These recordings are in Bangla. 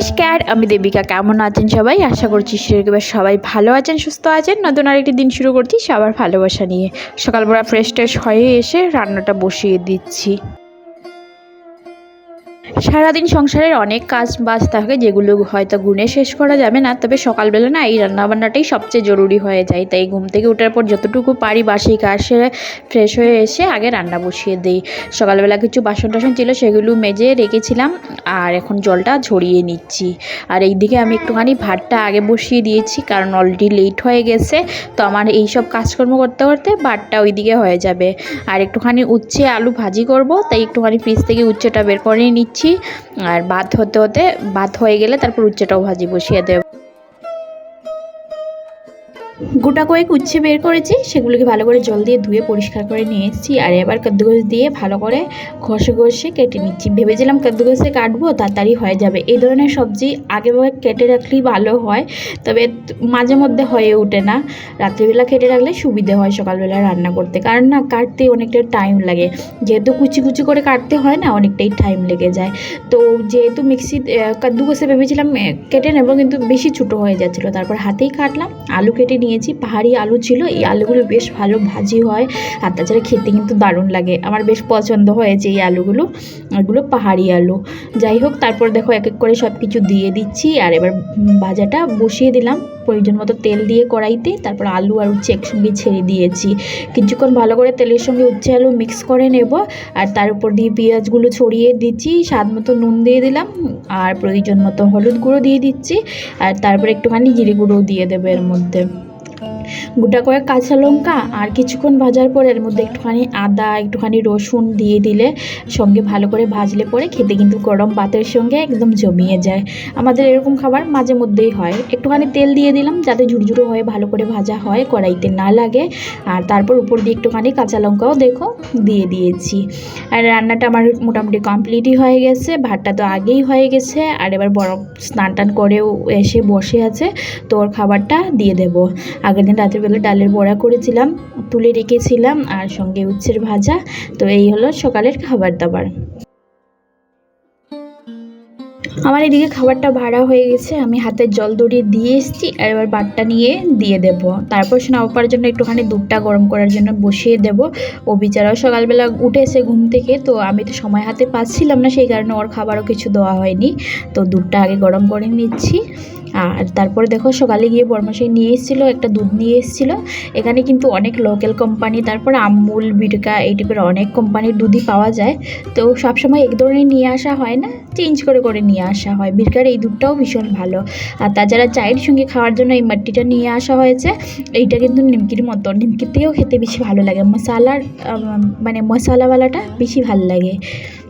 নমস্কার, আমি দেবিকা। কেমন আছেন সবাই? আশা করছি সেরকম সবাই ভালো আছেন, সুস্থ আছেন। নতুন আরেকটি দিন শুরু করছি সবার ভালোবাসা নিয়ে। সকালবেলা ফ্রেশ ট্রেশ হয়ে এসে রান্নাটা বসিয়ে দিচ্ছি। সারাদিন সংসারের অনেক কাজ বাজ থাকে, যেগুলো হয়তো গুনে শেষ করা যাবে না। তবে সকালবেলা না এই রান্নাবান্নাটাই সবচেয়ে জরুরি হয়ে যায়। তাই ঘুম থেকে ওঠার পর যতটুকু পারি বাসি কাজ সেরে ফ্রেশ হয়ে এসে আগে রান্না বসিয়ে দিই। সকালবেলা কিছু বাসন টাসন ছিল, সেগুলো মেজে রেখেছিলাম আর এখন জলটা ঝরিয়ে নিচ্ছি। আর এইদিকে আমি একটুখানি ভাতটা আগে বসিয়ে দিয়েছি, কারণ অলরেডি লেট হয়ে গেছে। তো আমার এই সব কাজকর্ম করতে করতে ভাতটা ওইদিকে হয়ে যাবে। আর একটুখানি উচ্ছে আলু ভাজি করব, তাই একটুখানি ফ্রিজ থেকে উচ্ছেটা বের করে নিচ্ছি। আর ভাত হতে হতে ভাত হয়ে গেলে তারপর উচ্চটাও ভাজি বসিয়ে দেব। গোটা কয়েক উচ্ছে বের করেছি, সেগুলোকে ভালো করে জল দিয়ে ধুয়ে পরিষ্কার করে নিয়ে এসেছি। আর এবার কাদ্দুগোস দিয়ে ভালো করে ঘষে ঘষে কেটে নিচ্ছি। ভেবেছিলাম কাদ্দুগোসে কাটবো, তাড়াতাড়ি হয়ে যাবে। এই ধরনের সবজি আগে ভাগে কেটে রাখলেই ভালো হয়, তবে মাঝে মধ্যে হয়ে ওঠে না। রাত্রিবেলা কেটে রাখলে সুবিধে হয় সকালবেলা রান্না করতে, কারণ না কাটতে অনেকটা টাইম লাগে। যেহেতু কুচি কুচি করে কাটতে হয় না, অনেকটাই টাইম লেগে যায়। তো যেহেতু মিক্সি কাদ্দুগোসে ভেবেছিলাম কেটে নেব, কিন্তু বেশি ছোটো হয়ে যাচ্ছিল। তারপর হাতেই কাটলাম, আলু কেটে নিয়েছি, পাহাড়ি আলু ছিল, এই আলুগুলো বেশ ভালো ভাজি হয়। আর তাছাড়া খেতে কিন্তু দারুণ লাগে। আমার বেশ পছন্দ হয়েছে এই আলুগুলো, এগুলো পাহাড়ি আলু। যাই হোক, তারপর দেখো এক এক করে সব কিছু দিয়ে দিচ্ছি। আর এবার ভাজাটা বসিয়ে দিলাম প্রয়োজন মতো তেল দিয়ে কড়াইতে। তারপর আলু আর উচ্ছে একসঙ্গে ছেড়ে দিয়েছি। কিছুক্ষণ ভালো করে তেলের সঙ্গে উচ্ছে আলু মিক্স করে নেব। আর তার উপর দিয়ে পেঁয়াজগুলো ছড়িয়ে দিচ্ছি। স্বাদ মতো নুন দিয়ে দিলাম। আর প্রয়োজন মতো হলুদ গুঁড়ো দিয়ে দিচ্ছি। আর তারপর একটুখানি জিরে গুঁড়োও দিয়ে দেবো এর মধ্যে। গোটা কয়েক কাঁচা লঙ্কা আর কিছুক্ষণ ভাজার পর এর মধ্যে একটুখানি আদা, একটুখানি রসুন দিয়ে দিলে সঙ্গে ভালো করে ভাজলে পরে খেতে কিন্তু গরম ভাতের সঙ্গে একদম জমিয়ে যায়। আমাদের এরকম খাবার মাঝে মধ্যেই হয়। একটুখানি তেল দিয়ে দিলাম যাতে ঝুরঝুরো হয়ে ভালো করে ভাজা হয়, কড়াইতে না লাগে। আর তারপর উপর দিয়ে একটুখানি কাঁচা লঙ্কাও দেখো দিয়ে দিয়েছি। আর রান্নাটা আমার মোটামুটি কমপ্লিটই হয়ে গেছে, ভাতটা তো আগেই হয়ে গেছে। আর এবার বড় স্নান টান করেও এসে বসে আছে, তো ওর খাবারটা দিয়ে দেবো। আগের দিন রাত্রিবেলা ডালের বড়া করেছিলাম, তুলে রেখেছিলাম আর সঙ্গে উচ্ছের ভাজা। তো এই হলো সকালের খাবার দাবার। আমার এদিকে খাবারটা ভাড়া হয়ে গেছে, আমি হাতে জল দড়িয়ে দিয়ে এসেছি, আর এবার বাটটা নিয়ে দিয়ে দেব। তারপর সে নবাবার জন্য একটুখানি দুধটা গরম করার জন্য বসিয়ে দেব। ও বিচারাও সকালবেলা উঠেছে ঘুম থেকে, তো আমি তো সময় হাতে পাচ্ছিলাম না, সেই কারণে ওর খাবারও কিছু দেওয়া হয়নি। তো দুধটা আগে গরম করে নিচ্ছি। আর তারপরে দেখো সকালে গিয়ে বরমাসাই নিয়ে এসেছিল, একটা দুধ নিয়ে এসেছিল। এখানে কিন্তু অনেক লোকাল কোম্পানি তারপর আমুল, বিটকা, এই টাইপের অনেক কোম্পানির দুধই পাওয়া যায়। তো সবসময় এক ধরনের নিয়ে আসা হয় না চেঞ্জ করে করে নিয়ে আসা হয়। বিরকার এই দুধটাও ভীষণ ভালো। আর তাছাড়া চায়ের সঙ্গে খাওয়ার জন্য এই মাটিটা নিয়ে আসা হয়েছে, এইটা কিন্তু নিমকির মতো নিমকিতেও খেতে বেশি ভালো লাগে। মশালার মানে মশালাওয়ালাটা বেশি ভালো লাগে।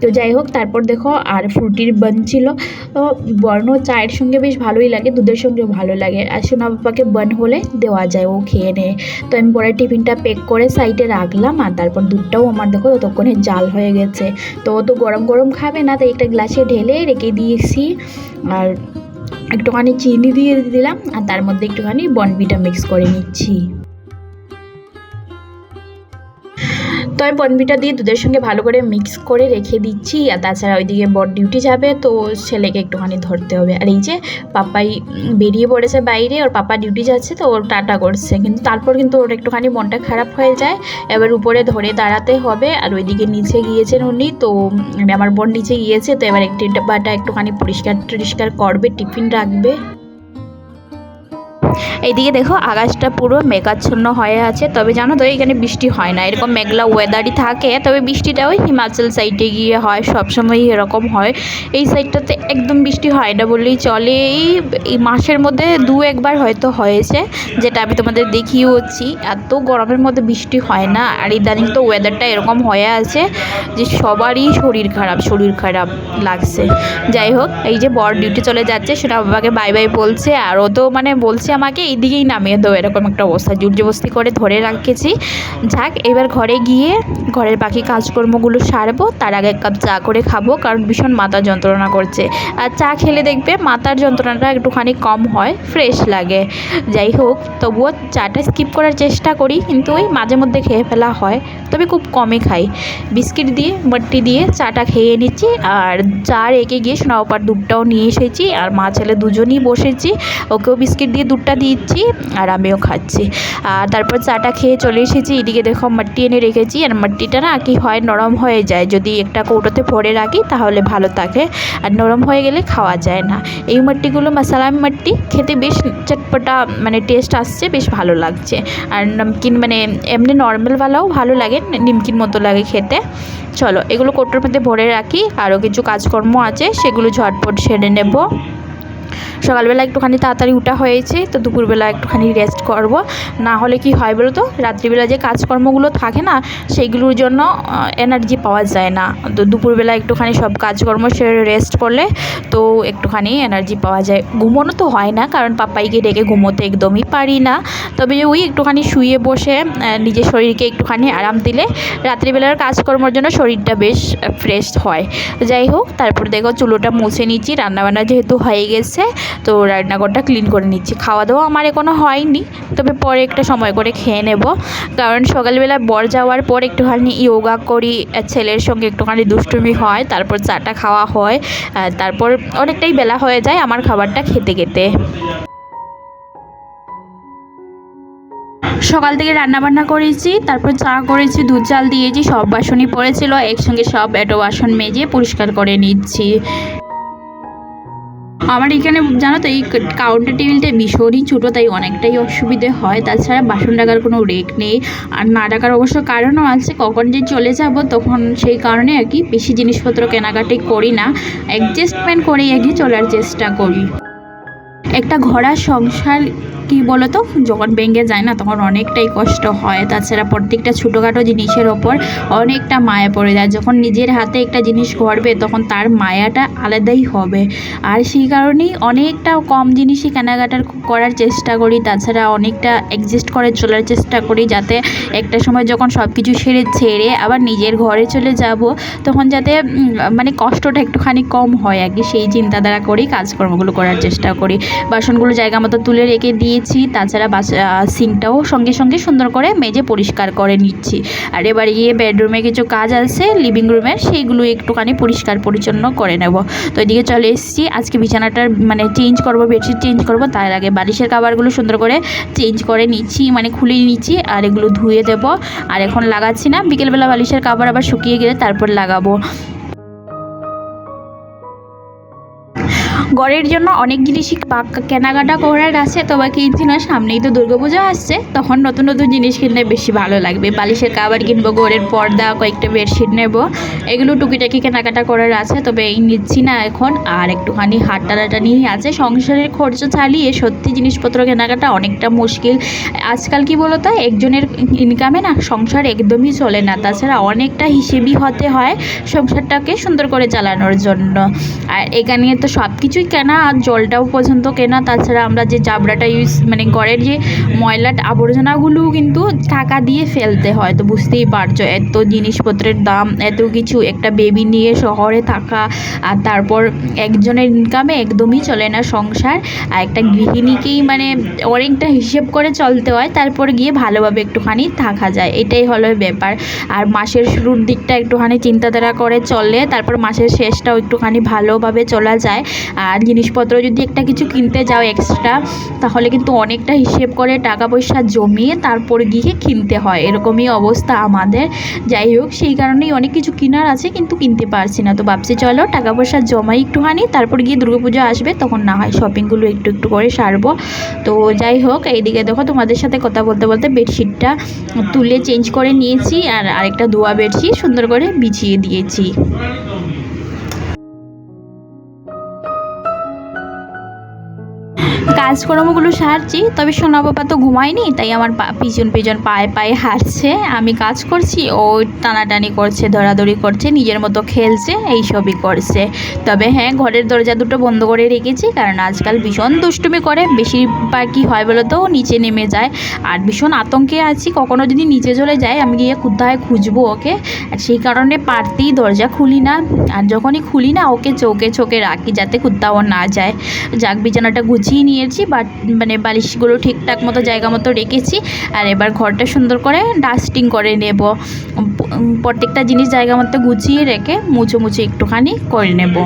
তো যাই হোক, তারপর দেখো আর ফ্রুটির বান ছিল। তো বর্ণ চায়ের সঙ্গে বেশ ভালোই লাগে, দুধের সঙ্গেও ভালো লাগে। আর সোনা বাবাকে বান হলে দেওয়া যায়, ও খেয়ে নেয়। তো আমি পরে টিফিনটা প্যাক করে সাইডে রাখলাম, আর তারপর দুধটাও আমার দেখো ততক্ষণে জাল হয়ে গেছে। তো ও তো গরম গরম খাবে না, তাই একটা গ্লাসে ঢেলে রেখে দিয়েছি। আর একটুখানি চিনি দিয়ে দিলাম, আর তার মধ্যে একটুখানি বনবিটা মিক্স করে নিচ্ছি। তো আমি বনবিটা দিয়ে দুধের সঙ্গে ভালো করে মিক্স করে রেখে দিচ্ছি। আর তাছাড়া ওইদিকে বর ডিউটি যাবে, তো ছেলেকে একটুখানি ধরতে হবে। আর এই যে পাপাই বেরিয়ে পড়েছে বাইরে, ওর পাপা ডিউটি যাচ্ছে, তো ওর টাটা করছে। কিন্তু তারপর কিন্তু ওর একটুখানি মনটা খারাপ হয়ে যায়। এবার উপরে ধরে দাঁড়াতে হবে, আর ওইদিকে নিচে গিয়েছেন উনি, তো আমার বোন নিচে গিয়েছে, তো এবার একটি ডাব্বাটা একটুখানি পরিষ্কার টরিষ্কার করবে, টিফিন রাখবে। এইদিকে দেখো আকাশটা পুরো মেঘাচ্ছন্ন হয়ে আছে। তবে জানো তো এখানে বৃষ্টি হয় না। এরকম মেঘলা ওয়েদারই থাকে, তবে বৃষ্টিটা ওই হিমাচল সাইডে গিয়ে হয় সবসময় এরকম হয়। এই সাইডটাতে একদম বৃষ্টি হয় না বললেই চলে। এই মাসের মধ্যে দু একবার হয়তো হয়েছে, যেটা আমি তোমাদের দেখিয়েওছি। এত গরমের মধ্যে বৃষ্টি হয় না। আর ইদানিং তো ওয়েদারটা এরকম হয়ে আছে যে সবারই শরীর খারাপ শরীর খারাপ লাগছে। যাই হোক, এই যে বর ডিউটি চলে যাচ্ছে, সেটা বাবাকে বাই বাই বলছে। আর ও তো মানে বলছে আমাকে এইদিকেই নামিয়ে দেবো এরকম একটা অবস্থা। জুরজবস্তি করে ধরে রাখেছি। যাক, এবার ঘরে গিয়ে ঘরের বাকি কাজকর্মগুলো সারবো। তার আগে এক কাপ চা করে খাব, কারণ ভীষণ মাথা যন্ত্রণা করছে। আর চা খেলে দেখবে মাথার যন্ত্রণাটা একটুখানি কম হয়, ফ্রেশ লাগে। যাই হোক, তবুও চাটা স্কিপ করার চেষ্টা করি, কিন্তু ওই মাঝে মধ্যে খেয়ে ফেলা হয়। তবে খুব কমই খাই। বিস্কিট দিয়ে মট্টি দিয়ে চাটা খেয়ে নিচ্ছি, আর চা রেখে গিয়ে সোনাওপার দুধটাও নিয়ে এসেছি, আর মা ছেলে দুজনই বসেছি। ওকেও বিস্কিট দিয়ে দুধটা দিচ্ছি আর আমিও খাচ্ছি। আর তারপর চাটা খেয়ে চলে এসেছি। এদিকে দেখো মাটি এনে রেখেছি। আর মাটিটা না কি হয়, নরম হয়ে যায়। যদি একটা কৌটোতে ভরে রাখি, তাহলে ভালো থাকে। আর নরম হয়ে গেলে খাওয়া যায় না। এই মাটিগুলো মশালা মাটি খেতে বেশ চটপটা মানে টেস্ট আসছে, বেশ ভালো লাগছে। আর নমকিন মানে এমনি নর্মালওয়ালাও ভালো লাগে, নিমকিন মতো লাগে খেতে। চলো, এগুলো কৌটোর মধ্যে ভরে রাখি। আরও কিছু কাজকর্ম আছে, সেগুলো ঝটপট সেরে নেব। সকালবেলা একটুখানি তাড়াতাড়ি উঠা হয়েছে, তো দুপুরবেলা একটুখানি রেস্ট করব। না হলে কি হয় বলো তো, রাত্রিবেলা যে কাজকর্মগুলো থাকে না, সেইগুলোর জন্য এনার্জি পাওয়া যায় না। তো দুপুরবেলা একটুখানি সব কাজকর্ম সেরে রেস্ট করলে, তো একটুখানি এনার্জি পাওয়া যায়। ঘুমোনো তো হয় না, কারণ পাপাইকে ডেকে ঘুমোতে একদমই পারি না। তবে ওই একটুখানি শুয়ে বসে নিজের শরীরকে একটুখানি আরাম দিলে, রাত্রিবেলার কাজকর্মর জন্য শরীরটা বেশ ফ্রেশ হয়। যাই হোক, তারপর দেখো চুলোটা মুছে নিচ্ছি, রান্নাবান্না যেহেতু হয়ে গেছে তো রান্নাঘরটা ক্লিন করে নিচ্ছি। খাওয়া দাওয়া আমার এখনও হয়নি, তবে পরে একটা সময় করে খেয়ে নেব। কারণ সকালবেলা বর যাওয়ার পর একটুখানি ইয়োগা করি ছেলের সঙ্গে একটুখানি দুষ্টুমি হয়, তারপর চাটা খাওয়া হয় তারপর অনেকটাই বেলা হয়ে যায় আমার খাবারটা খেতে খেতে। সকাল থেকে রান্না বান্না করেছি, তারপর চা করেছি, দুধ চাল দিয়েছি, সব বাসনই পড়েছিল, একসঙ্গে সব এটো বাসন মেজে পরিষ্কার করে নিচ্ছি। আমার এখানে জানো তো, এই কাউন্টার টেবিলটা ভীষণই ছোটো, তাই অনেকটাই অসুবিধে হয়। তাছাড়া বাসন ডাকার কোনো রেক নেই। আর না ডাকার অবশ্য কারণও আছে, কখন যে চলে যাব, তখন সেই কারণে আর কি বেশি জিনিসপত্র কেনাকাটি করি না। অ্যাডজাস্টমেন্ট করেই আর কি চলার চেষ্টা করি। একটা ঘোড়া সংসার কি বলতো? যখন ভেঙে যায় না, তখন অনেকটাই কষ্ট হয়। তাছাড়া প্রত্যেকটা ছোটোখাটো জিনিসের ওপর অনেকটা মায়া পড়ে যায়। যখন নিজের হাতে একটা জিনিস করবে তখন তার মায়াটা আলাদাই হবে। আর সেই কারণেই অনেকটা কম জিনিসই কেনাকাটার করার চেষ্টা করি। তাছাড়া অনেকটা অ্যাডজাস্ট করে চলার চেষ্টা করি যাতে একটা সময় যখন সব কিছু সেরে, ছেড়ে আবার নিজের ঘরে চলে যাব, তখন যাতে মানে কষ্টটা একটুখানি কম হয়। আর কি সেই চিন্তাধারা করেই কাজকর্মগুলো করার চেষ্টা করি। বাসনগুলো জায়গা মতো তুলে রেখে দিয়েছি। তাছাড়া বাস সিঙ্কটাও সঙ্গে সঙ্গে সুন্দর করে মেজে পরিষ্কার করে নিচ্ছি। আর এবারে গিয়ে বেডরুমে কিছু কাজ আছে, লিভিং রুমের, সেইগুলো একটুখানি পরিষ্কার পরিচ্ছন্ন করে নেব। তো এদিকে চলে এসেছি। আজকে বিছানাটার মানে চেঞ্জ করব, বেডশিট চেঞ্জ করব, তার আগে বালিশের কাবারগুলো সুন্দর করে চেঞ্জ করে নিচ্ছি মানে খুলে নিচ্ছি, আর এগুলো ধুয়ে দেব। আর এখন লাগাচ্ছি না, বিকেলবেলা বালিশের কাবার আবার শুকিয়ে গেলে তারপর লাগাবো। ঘরের জন্য অনেক জিনিসই কেনাকাটা করার আছে তবে কিনছি না সামনেই তো দুর্গাপুজো আসছে। তখন নতুন নতুন জিনিস কিনলে বেশি ভালো লাগবে। বালিশের কাবার কিনবো, গড়ের পর্দা, কয়েকটা বেডশিট নেব। এগুলো টুকিটাকি কেনাকাটা করার আছে, তবে এই নিচ্ছি না এখন। আর একটুখানি হাট টানাটা নিয়ে আছে। সংসারের খরচ চালিয়ে সত্যি জিনিসপত্র কেনাকাটা অনেকটা মুশকিল। আজকাল কি বলো তো একজনের ইনকামে না সংসার একদমই চলে না। তাছাড়া অনেকটা হিসেবই হতে হয় সংসারটাকে সুন্দর করে চালানোর জন্য। আর এখানে তো সব কিছুই কেনা, আর জলটাও পর্যন্ত কেনা। তাছাড়া আমরা যে জাবড়াটা ইউজ মানে ঘরের যে ময়লা আবর্জনাগুলোও কিন্তু টাকা দিয়ে ফেলতে হয়, তো বুঝতেই পারছ। এত জিনিসপত্রের দাম, এত কিছু। একটা বেবি নিয়ে শহরে থাকা, আর তারপর একজনের ইনকামে একদমই চলে না সংসার। আর একটা গৃহিণীকেই মানে অনেকটা হিসেব করে চলতে হয়, তারপর গিয়ে ভালোভাবে একটুখানি থাকা যায়। এটাই হলো ব্যাপার। আর মাসের শুরুর দিকটা একটুখানি চিন্তাধারা করে চললে তারপর মাসের শেষটাও একটুখানি ভালোভাবে চলা যায়। আর জিনিসপত্র যদি একটা কিছু কিনতে যাও এক্সট্রা তাহলে কিন্তু অনেকটা হিসেব করে টাকা পয়সা জমিয়ে তারপর গিয়ে কিনতে হয়। এরকমই অবস্থা আমাদের। যাই হোক, সেই কারণেই অনেক কিছু কেনার আছে কিন্তু কিনতে পারছি না। তো ভাবছি চলো টাকা পয়সা জমাই একটুখানি, তারপর গিয়ে দুর্গাপুজো আসবে, তখন না হয় শপিংগুলো একটু একটু করে সারবো। তো যাই হোক, এইদিকে দেখো তোমাদের সাথে কথা বলতে বলতে বেডশিটটা তুলে চেঞ্জ করে নিয়েছি, আর আরেকটা ধোয়া বেডশিট সুন্দর করে বিছিয়ে দিয়েছি। কাজকর্মগুলো সারছি, তবে সোনা বাবা তো ঘুমায়নি, তাই আমার পিছন পিছন পায়ে পায়ে হাঁটছে। আমি কাজ করছি, ও টানাটানি করছে ধরাধরি করছে, নিজের মতো খেলছে, এইসবই করছে। তবে হ্যাঁ ঘরের দরজা দুটো বন্ধ করে রেখেছি, কারণ আজকাল ভীষণ দুষ্টুমি করে, বেশিরভাগ কী হয় বলো তো, নিচে নেমে যায়। আর ভীষণ আতঙ্কে আছি, কখনো যদি নিচে চলে যায়, আমি গিয়ে কোথায় খুঁজবো ওকে? আর সেই কারণে পারতেই দরজা খুলি না। আর যখনই খুলি না, ওকে চোখে চোখে রাখি, যাতে কোথাও না যায়। যাক, বিছানাটা গুছিয়ে নিয়েছি বাট মানে বালিশগুলো ঠিকঠাক মতো, জায়গা মতো রেখেছি। আর এবার ঘরটা সুন্দর করে ডাস্টিং করে নেব। প্রত্যেকটা জিনিস জায়গা মতো গুছিয়ে রেখে মুছে মুছে একটুখানি করে নেব।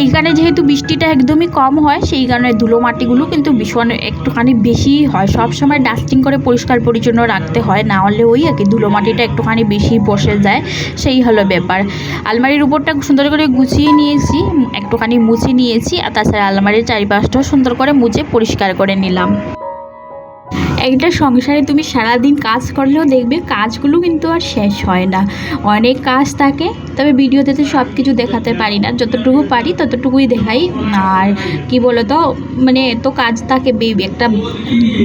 এইখানে যেহেতু বৃষ্টিটা একদমই কম হয়, সেই কারণে ধুলো মাটিগুলো কিন্তু ভীষণ একটুখানি বেশি হয়। সব সময় ডাস্টিং করে পরিষ্কার পরিচ্ছন্ন রাখতে হয়, না হলে ওই আর কি ধুলো মাটিটা একটুখানি বেশি বসে যায়। সেই হলো ব্যাপার। আলমারির উপরটা সুন্দর করে গুছিয়ে নিয়েছি, একটুখানি মুছে নিয়েছি, আর তাছাড়া আলমারির চারিপাশটাও সুন্দর করে মুছে পরিষ্কার করে নিলাম। একটা সংসারে তুমি সারাদিন কাজ করলেও দেখবে কাজগুলো কিন্তু আর শেষ হয় না। অনেক কাজ থাকে, তবে ভিডিওতে তো সব কিছু দেখাতে পারি না। যতটুকু পারি ততটুকুই দেখাই। আর কি বলতো মানে এত কাজ থাকে বেবি একটা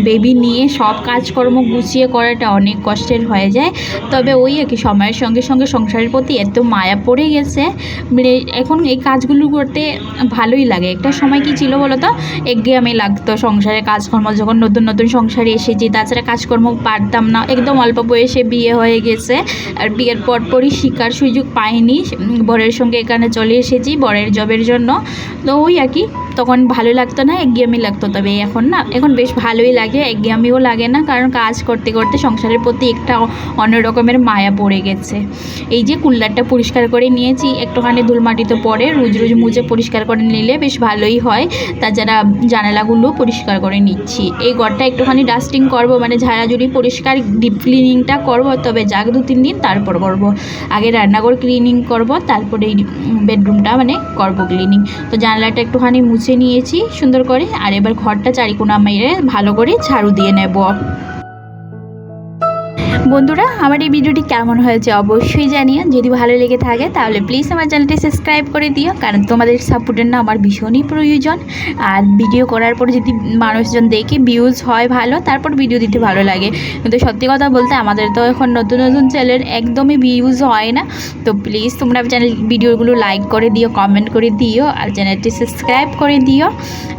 বেবি নিয়ে সব কাজকর্ম গুছিয়ে করাটা অনেক কষ্টের হয়ে যায়। তবে ওই আর কি, সময়ের সঙ্গে সঙ্গে সংসারের প্রতি এত মায়া পড়ে গেছে। মানে এখন এই কাজগুলো করতে ভালোই লাগে। একটা সময় কি ছিল বলো তো একঘেয়েমি লাগতো সংসারে কাজকর্ম, যখন নতুন নতুন সংসারে এসেছি তাছাড়া কাজকর্ম পারতাম না, একদম অল্প বয়সে বিয়ে হয়ে গেছে। আর বিয়ের পরপরই শিকার সুযোগ পাইনি। বরের সঙ্গে এখানে চলে এসেছি, বরের জবের জন্য। তো ওই আর কি। তখন ভালো লাগতো না একঘেয়েমি লাগতো। তবে এখন না, এখন বেশ ভালোই লাগে একঘেয়েমিও লাগে না, কারণ কাজ করতে করতে সংসারের প্রতি একটা অন্য রকমের মায়া পড়ে গেছে। এই যে কুল্লারটা পরিষ্কার করে নিয়েছি, একটুখানি ধুলমাটি তো পরে রোজ রোজ মুছে পরিষ্কার করে নিলে বেশ ভালোই হয়। তাছাড়া জানালাগুলো পরিষ্কার করে নিচ্ছি, এই ঘরটা একটুখানি ডাস্টিং করব মানে ঝাড়াঝুড়ি পরিষ্কার ডিপ ক্লিনিংটা করব, তবে যাক দু তিন দিন তারপর করব। আগে রান্নাঘর ক্লিনিং করব, তারপরে এই বেডরুমটা মানে করব ক্লিনিং তো জানলাটা একটুখানি মুছে নিয়েছি সুন্দর করে। আর এবার ঘরটা চারিকোনা মেরে ভালো করে ঝাড়ু দিয়ে নেব। বন্ধুরা, আমার এই ভিডিওটি কেমন হয়েছে অবশ্যই জানিও। যদি ভালো লেগে থাকে, তাহলে প্লিজ আমার চ্যানেলটি সাবস্ক্রাইব করে দিও, কারণ তোমাদের সাপোর্টের না আমার ভীষণই প্রয়োজন। আর ভিডিও করার পর যদি মানুষজন দেখে ভিউজ হয় ভালো, তারপর ভিডিও দিতে ভালো লাগে। কিন্তু সত্যি কথা বলতে, আমাদের তো এখন নতুন নতুন চ্যানেল একদমই ভিউজ হয় না। তো প্লিজ তোমরা চ্যানেল ভিডিওগুলো লাইক করে দিও কমেন্ট করে দিও, আর চ্যানেলটি সাবস্ক্রাইব করে দিও।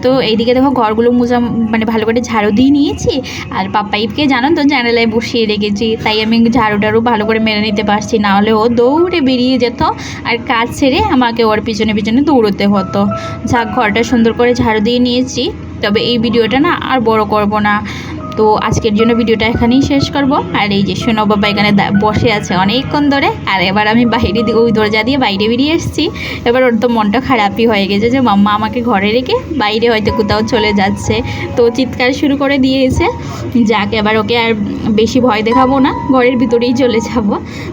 তো এইদিকে দেখো, ঘরগুলো মোজা মানে ভালো করে ঝাড়ু দিয়ে নিয়েছি। আর পাপাইপকে জানো তো, জানালায় বসিয়ে রেখেছি। তাই আমি ঝাড়ু টাড়ু ভালো করে মেনে নিতে পারছি। না হলে ও দৌড়ে বেরিয়ে যেত আর কাজ ছেড়ে আমাকে ওর পিছনে পিছনে দৌড়তে হতো। যা ঘরটা সুন্দর করে ঝাড়ু দিয়ে নিয়েছি। তবে এই ভিডিওটা না আর বড় করব না। তো আজকের জন্য ভিডিওটা এখানেই শেষ করব। আর এই যে সোনো বাবা এখানে বসে আছে অনেকক্ষণ ধরে। আর এবার আমি বাইরে ওই দরজা দিয়ে বাইরে বেরিয়ে এসেছি। এবার ওর তো মনটা খারাপই হয়ে গেছে যে, মাম্মা আমাকে ঘরে রেখে বাইরে হয়তো কোথাও চলে যাচ্ছে। তো চিৎকার শুরু করে দিয়েছে। যাক, এবার ওকে আর বেশি ভয় দেখাবো না। ঘরের ভিতরেই চলে যাব।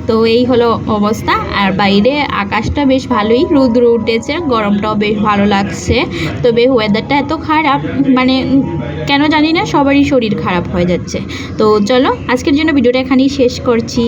তো এই হলো অবস্থা। আর বাইরে আকাশটা বেশ ভালোই রৌদ্র উঠেছে, গরমটাও বেশ ভালো লাগছে। তবে ওয়েদারটা এত খারাপ মানে কেন জানি না, সবারই শরীর খারাপ হয়ে যাচ্ছে। তো চলো আজকের জন্য ভিডিওটা এখানেই শেষ করছি।